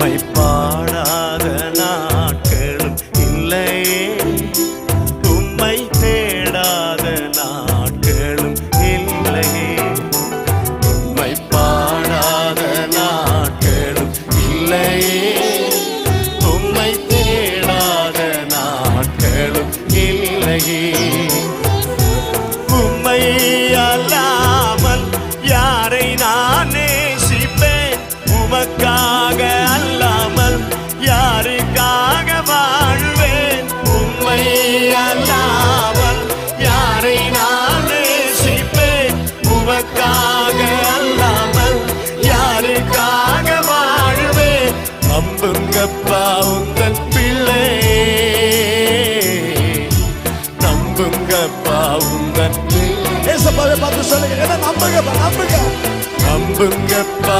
உம்மை பாடாத நாட்களும் இல்லையே. உம்மை தேடாத நாட்களும் இல்லையே. உம்மை பாடாத நாட்களும் இல்லையே. உம்மை தேடாத நாட்களும் இல்லையே. யாருக்காக வாழ்வேன்? உம்மை அல்லாமல் யாரை நான் நேசிப்பேன்? உமக்காக அல்லாமல் யாருக்காக வாழ்வேன்? நம்புங்கப்பா உங்கள் பிள்ளை. நம்புங்கப்பா உங்கள் பிள்ளை. பார்த்து சொல்லுங்க. என்ன நம்புங்க நம்புங்க. நம்புங்கப்பா